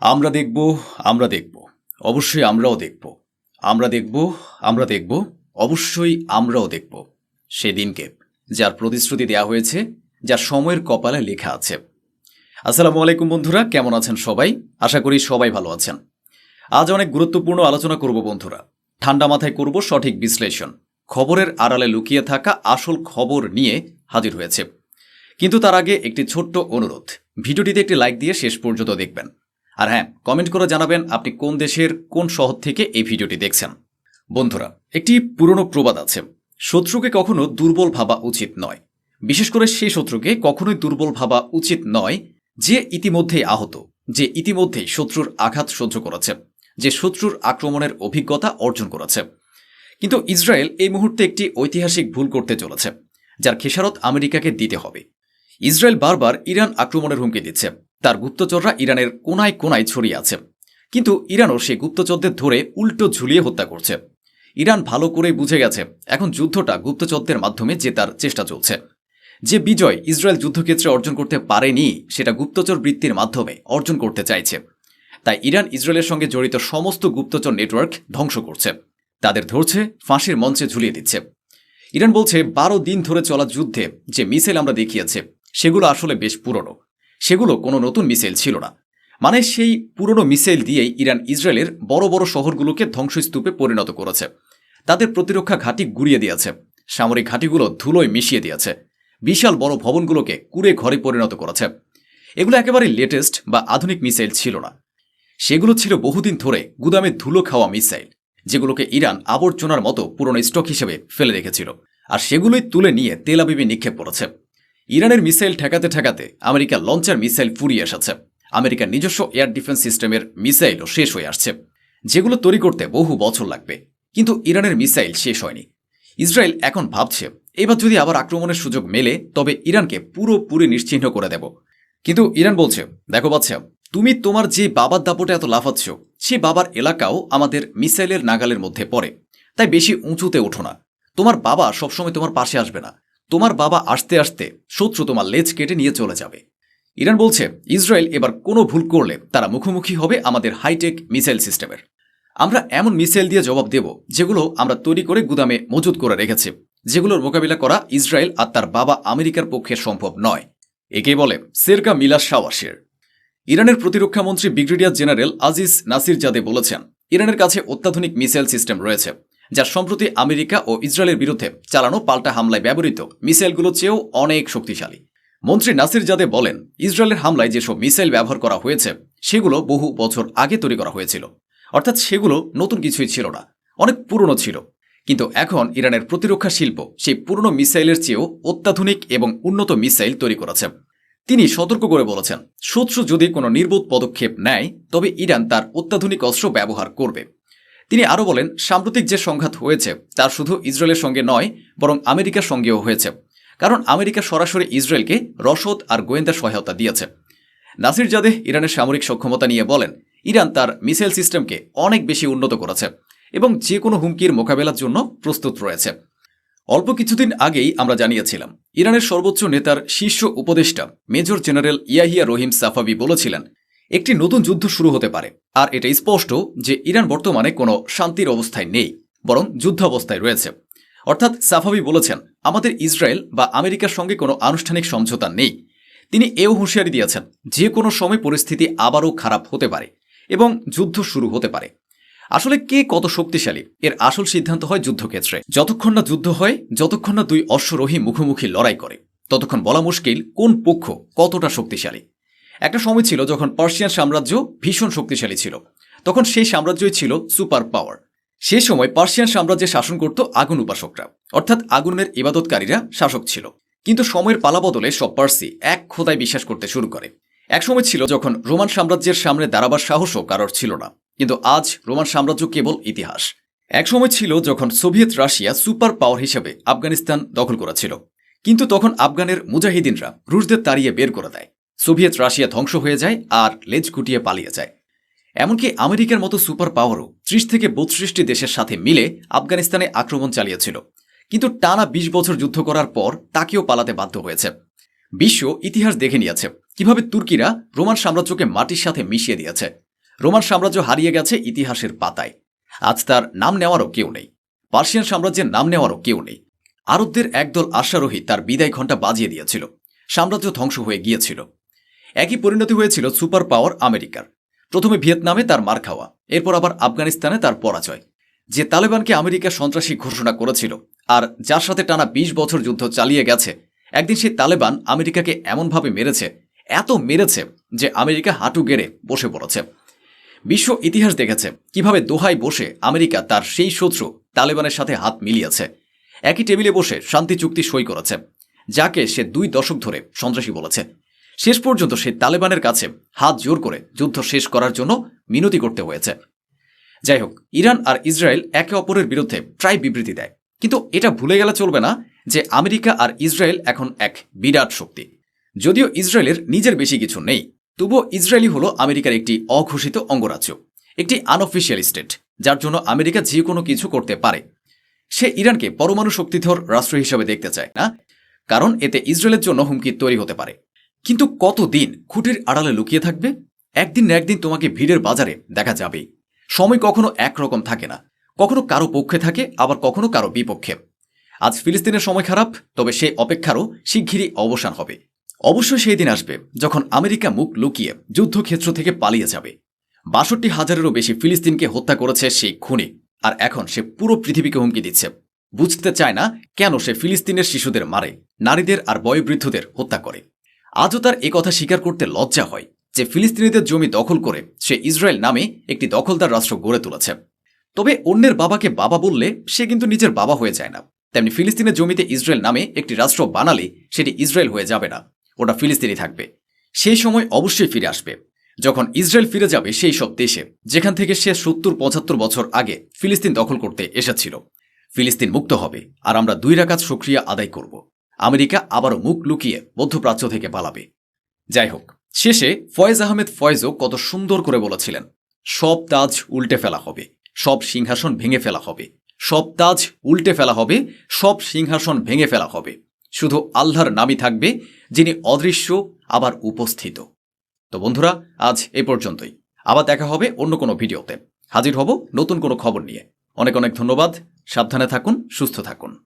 আমরা দেখব আমরা দেখব। অবশ্যই আমরাও দেখব। আমরা দেখব আমরা দেখব। অবশ্যই আমরাও দেখব। সেদিনকে যার প্রতিশ্রুতি দেওয়া হয়েছে যা সময়ের কপালে লেখা আছে। আসসালামু আলাইকুম বন্ধুরা, কেমন আছেন সবাই? আশা করি সবাই ভালো আছেন। আজ অনেক গুরুত্বপূর্ণ আলোচনা করব বন্ধুরা। ঠান্ডা মাথায় করব সঠিক বিশ্লেষণ। খবরের আড়ালে লুকিয়ে থাকা আসল খবর নিয়ে হাজির হয়েছে। কিন্তু তার আগে একটি ছোট্ট অনুরোধ। ভিডিওটিতে একটি লাইক দিয়ে শেষ পর্যন্ত দেখবেন। আর হ্যাঁ কমেন্ট করে জানাবেন আপনি কোন দেশের কোন শহর থেকে এই ভিডিওটি দেখছেন। বন্ধুরা, একটি পুরনো প্রবাদ আছে। শত্রুকে কখনো দুর্বল ভাবা উচিত নয়। বিশেষ করে সেই শত্রুকে কখনোই দুর্বল ভাবা উচিত নয় যে ইতিমধ্যেই আহত, যে ইতিমধ্যেই শত্রুর আঘাত সহ্য করেছে, যে শত্রুর আক্রমণের অভিজ্ঞতা অর্জন করেছে। কিন্তু ইসরায়েল এই মুহূর্তে একটি ঐতিহাসিক ভুল করতে চলেছে, যার খেসারত আমেরিকাকে দিতে হবে। ইসরায়েল বারবার ইরান আক্রমণের হুমকি দিচ্ছে। তার গুপ্তচররা ইরানের কোনায় কোনায় ছড়িয়ে আছে। কিন্তু ইরানও সেই গুপ্তচরদের ধরে উল্টো ঝুলিয়ে হত্যা করছে। ইরান ভালো করেই বুঝে গেছে, এখন যুদ্ধটা গুপ্তচরদের মাধ্যমে জেতার চেষ্টা চলছে। যে বিজয় ইসরায়েল যুদ্ধক্ষেত্রে অর্জন করতে পারেনি, সেটা গুপ্তচর বৃত্তির মাধ্যমে অর্জন করতে চাইছে। তাই ইরান ইসরায়েলের সঙ্গে জড়িত সমস্ত গুপ্তচর নেটওয়ার্ক ধ্বংস করছে। তাদের ধরছে, ফাঁসির মঞ্চে ঝুলিয়ে দিচ্ছে। ইরান বলছে, বারো দিন ধরে চলা যুদ্ধে যে মিসাইল আমরা দেখিয়েছে, সেগুলো আসলে বেশ পুরনো। সেগুলো কোনো নতুন মিসাইল ছিল না। মানে সেই পুরনো মিসাইল দিয়েই ইরান ইসরায়েলের বড় বড় শহরগুলোকে ধ্বংসস্তূপে পরিণত করেছে। তাদের প্রতিরক্ষা ঘাঁটি গুড়িয়ে দিয়েছে। সামরিক ঘাঁটিগুলো ধুলোয় মিশিয়ে দিয়েছে। বিশাল বড় ভবনগুলোকে কুড়ে ঘরে পরিণত করেছে। এগুলো একেবারে লেটেস্ট বা আধুনিক মিসাইল ছিল না। সেগুলো ছিল বহুদিন ধরে গুদামে ধুলো খাওয়া মিসাইল, যেগুলোকে ইরান আবর্জনার মতো পুরনো স্টক হিসেবে ফেলে রেখেছিল। আর সেগুলোই তুলে নিয়ে তেলাবিবি নিক্ষেপ করেছে। ইরানের মিসাইল ঠেকাতে ঠেকাতে আমেরিকা লঞ্চার মিসাইল ফুরিয়ে এসেছে। আমেরিকার নিজস্ব এয়ার ডিফেন্স সিস্টেমের মিসাইলও শেষ হয়ে আসছে। যেগুলো তৈরি করতে বহু বছর লাগবে। কিন্তু ইরানের মিসাইল শেষ হয়নি। ইসরায়েল এখন ভাবছে, এবার যদি আবার আক্রমণের সুযোগ মেলে, তবে ইরানকে পুরোপুরি নিশ্চিহ্ন করে দেব। কিন্তু ইরান বলছে, দেখো বাচ্চা, তুমি তোমার যে বাবার দাপটে এত লাফাচ্ছ, সে বাবার এলাকাও আমাদের মিসাইলের নাগালের মধ্যে পড়ে। তাই বেশি উঁচুতে ওঠো না। তোমার বাবা সবসময় তোমার পাশে আসবে না। তোমার বাবা আসতে আসতে শত্রু তোমার লেজ কেটে নিয়ে চলে যাবে। ইরান বলছে, ইসরায়েল এবার কোনো ভুল করলে তারা মুখোমুখি হবে আমাদের হাইটেক মিসাইল সিস্টেমের। আমরা এমন মিসাইল দিয়ে জবাব দেব, যেগুলো আমরা তৈরি করে গুদামে মজুত করে রেখেছি। যেগুলোর মোকাবিলা করা ইসরায়েল আর তার বাবা আমেরিকার পক্ষে সম্ভব নয়। একে বলে সেরকা মিলা শাওয়াশের ইরানের প্রতিরক্ষা মন্ত্রী brigadier general Aziz Nasirzadeh বলেছেন, ইরানের কাছে অত্যাধুনিক মিসাইল সিস্টেম রয়েছে। যা সম্প্রতি আমেরিকা ও ইসরায়েলের বিরুদ্ধে চালানো পাল্টা হামলায় ব্যবহৃত মিসাইলগুলোর চেয়েও অনেক শক্তিশালী। মন্ত্রী নাসির জাদে বলেন, ইসরায়েলের হামলায় যেসব মিসাইল ব্যবহার করা হয়েছে, সেগুলো বহু বছর আগে তৈরি করা হয়েছিল। অর্থাৎ সেগুলো নতুন কিছুই ছিল না, অনেক পুরনো ছিল। কিন্তু এখন ইরানের প্রতিরক্ষা শিল্প সেই পুরনো মিসাইলের চেয়েও অত্যাধুনিক এবং উন্নত মিসাইল তৈরি করেছে। তিনি সতর্ক করে বলেছেন, শত্রু যদি কোনো নির্বোধ পদক্ষেপ নেয়, তবে ইরান তার অত্যাধুনিক অস্ত্র ব্যবহার করবে। তিনি আরও বলেন, সাম্প্রতিক যে সংঘাত হয়েছে, তা শুধু ইসরায়েলের সঙ্গে নয়, বরং আমেরিকার সঙ্গেও হয়েছে। কারণ আমেরিকা সরাসরি ইসরায়েলকে রসদ আর গোয়েন্দা সহায়তা দিয়েছে। নাসির জাদেহ ইরানের সামরিক সক্ষমতা নিয়ে বলেন, ইরান তার মিসাইল সিস্টেমকে অনেক বেশি উন্নত করেছে এবং যে কোনো হুমকির মোকাবেলার জন্য প্রস্তুত রয়েছে। অল্প কিছুদিন আগেই আমরা জানিয়েছিলাম, ইরানের সর্বোচ্চ নেতার শীর্ষ উপদেষ্টা, major general Yahya Rahim Safavi বলেছিলেন একটি নতুন যুদ্ধ শুরু হতে পারে। আর এটা স্পষ্ট যে ইরান বর্তমানে কোনো শান্তির অবস্থায় নেই, বরং যুদ্ধাবস্থায় রয়েছে। অর্থাৎ সাফাবি বলেছেন, আমাদের ইসরায়েল বা আমেরিকার সঙ্গে কোনো আনুষ্ঠানিক সমঝোতা নেই। তিনি এও হুঁশিয়ারি দিয়েছেন, যে কোনো সময় পরিস্থিতি আবারও খারাপ হতে পারে এবং যুদ্ধ শুরু হতে পারে। আসলে কে কত শক্তিশালী? এর আসল সিদ্ধান্ত হয় যুদ্ধক্ষেত্রে। যতক্ষণ না যুদ্ধ হয়, যতক্ষণ না দুই অশ্বরোহী মুখোমুখি লড়াই করে, ততক্ষণ বলা মুশকিল কোন পক্ষ কতটা শক্তিশালী। একটা সময় ছিল যখন পার্সিয়ান সাম্রাজ্য ভীষণ শক্তিশালী ছিল। তখন সেই সাম্রাজ্যই ছিল সুপার পাওয়ার। সে সময় পার্সিয়ান সাম্রাজ্যে শাসন করত আগুন উপাসকরা, অর্থাৎ আগুনের ইবাদতকারীরা শাসক ছিল। কিন্তু সময়ের পালাবদলে সব পার্সি এক খোদায় বিশ্বাস করতে শুরু করে। এক সময় ছিল যখন রোমান সাম্রাজ্যের সামনে দাঁড়াবার সাহসও কারোর ছিল না। কিন্তু আজ রোমান সাম্রাজ্য কেবল ইতিহাস। এক সময় ছিল যখন সোভিয়েত রাশিয়া সুপার পাওয়ার হিসেবে আফগানিস্তান দখল করেছিল। কিন্তু তখন আফগানের মুজাহিদিনরা রুশদের তাড়িয়ে বের করে দেয়। সোভিয়েত রাশিয়া ধ্বংস হয়ে যায় আর লেজ গুটিয়ে পালিয়ে যায়। এমনকি আমেরিকার মতো সুপার পাওয়ারও ত্রিশ থেকে বত্রিশটি দেশের সাথে মিলে আফগানিস্তানে আক্রমণ চালিয়েছিল। কিন্তু টানা ২০ বছর যুদ্ধ করার পর তাকেও পালাতে বাধ্য হয়েছে। বিশ্ব ইতিহাস দেখে নিয়েছে কীভাবে তুর্কিরা রোমান সাম্রাজ্যকে মাটির সাথে মিশিয়ে দিয়েছে। রোমান সাম্রাজ্য হারিয়ে গেছে ইতিহাসের পাতায়। আজ তার নাম নেওয়ারও কেউ নেই। পার্সিয়ান সাম্রাজ্যের নাম নেওয়ারও কেউ নেই। আরবদের একদল আশ্বারোহী তার বিদায় ঘণ্টা বাজিয়ে দিয়েছিল। সাম্রাজ্য ধ্বংস হয়ে গিয়েছিল। একই পরিণতি হয়েছিল সুপার পাওয়ার আমেরিকার। প্রথমে ভিয়েতনামে তার মার খাওয়া, এরপর আবার আফগানিস্তানে তার পরাজয়। যে তালেবানকে আমেরিকা সন্ত্রাসী ঘোষণা করেছিল আর যার সাথে টানা ২০ বছর যুদ্ধ চালিয়ে গেছে, একদিন সেই তালেবান আমেরিকাকে এমনভাবে মেরেছে, এত মেরেছে যে আমেরিকা হাঁটু গেড়ে বসে পড়েছে। বিশ্ব ইতিহাস দেখেছে কীভাবে দোহায় বসে আমেরিকা তার সেই শত্রু তালেবানের সাথে হাত মিলিয়েছে। একই টেবিলে বসে শান্তি চুক্তি সই করেছে, যাকে সে দুই দশক ধরে সন্ত্রাসী বলেছে। শেষ পর্যন্ত সে তালেবানের কাছে হাত জোর করে যুদ্ধ শেষ করার জন্য মিনতি করতে হয়েছে। যাই হোক, ইরান আর ইসরায়েল একে অপরের বিরুদ্ধে প্রায় বিবৃতি দেয়। কিন্তু এটা ভুলে গেলে চলবে না যে আমেরিকা আর ইসরায়েল এখন এক বিরাট শক্তি। যদিও ইসরায়েলের নিজের বেশি কিছু নেই, তবুও ইসরায়েলি হলো আমেরিকার একটি অঘোষিত অঙ্গরাজ্য, একটি আনঅফিসিয়াল স্টেট যার জন্য আমেরিকা যে কোনো কিছু করতে পারে। সে ইরানকে পরমাণু শক্তিধর রাষ্ট্র হিসেবে দেখতে চায়, না? কারণ এতে ইসরায়েলের জন্য হুমকি তৈরি হতে পারে। কিন্তু কতদিন খুঁটির আড়ালে লুকিয়ে থাকবে? একদিন না একদিন তোমাকে ভিড়ের বাজারে দেখা যাবেই সময় কখনো একরকম থাকে না। কখনো কারও পক্ষে থাকে, আবার কখনো কারও বিপক্ষে। আজ ফিলিস্তিনের সময় খারাপ, তবে সেই অপেক্ষারও শিগগিরই অবসান হবে। অবশ্যই সেই দিন আসবে যখন আমেরিকা মুখ লুকিয়ে যুদ্ধক্ষেত্র থেকে পালিয়ে যাবে। বাষট্টি হাজারেরও বেশি ফিলিস্তিনকে হত্যা করেছে সেই খুনি, আর এখন সে পুরো পৃথিবীকে হুমকি দিচ্ছে। বুঝতে চায় না কেন সে ফিলিস্তিনের শিশুদের মারে, নারীদের আর বয়োবৃদ্ধদের হত্যা করে। আজও তার কথা স্বীকার করতে লজ্জা হয় যে ফিলিস্তিনিদের জমি দখল করে সে ইসরায়েল নামে একটি দখলদার রাষ্ট্র গড়ে তুলেছে। তবে অন্যের বাবাকে বাবা বললে সে কিন্তু নিজের বাবা হয়ে যায় না। তেমনি ফিলিস্তিনের জমিতে ইসরায়েল নামে একটি রাষ্ট্র বানালে সেটি ইসরায়েল হয়ে যাবে না, ওটা ফিলিস্তিনি থাকবে। সেই সময় অবশ্যই ফিরে আসবে। যখন ইসরায়েল ফিরে যাবে সেই সব দেশে, যেখান থেকে সে সত্তর, পঁচাত্তর বছর আগে ফিলিস্তিন দখল করতে এসেছিল। ফিলিস্তিন মুক্ত হবে, আর আমরা দুই রাকাত সক্রিয়া আদায় করব। আমেরিকা আবারও মুখ লুকিয়ে মধ্যপ্রাচ্য থেকে পালাবে। যাই হোক, শেষে ফয়েজ আহমেদ ফয়েজও কত সুন্দর করে বলেছিলেন, সব তাজ উল্টে ফেলা হবে, সব সিংহাসন ভেঙে ফেলা হবে, সব তাজ উল্টে ফেলা হবে, সব সিংহাসন ভেঙে ফেলা হবে, শুধু আল্লাহর নামই থাকবে, যিনি অদৃশ্য আবার উপস্থিত। তো বন্ধুরা, আজ এ পর্যন্তই। আবার দেখা হবে অন্য কোনো ভিডিওতে। হাজির হব নতুন কোনো খবর নিয়ে। অনেক অনেক ধন্যবাদ। সাবধানে থাকুন, সুস্থ থাকুন।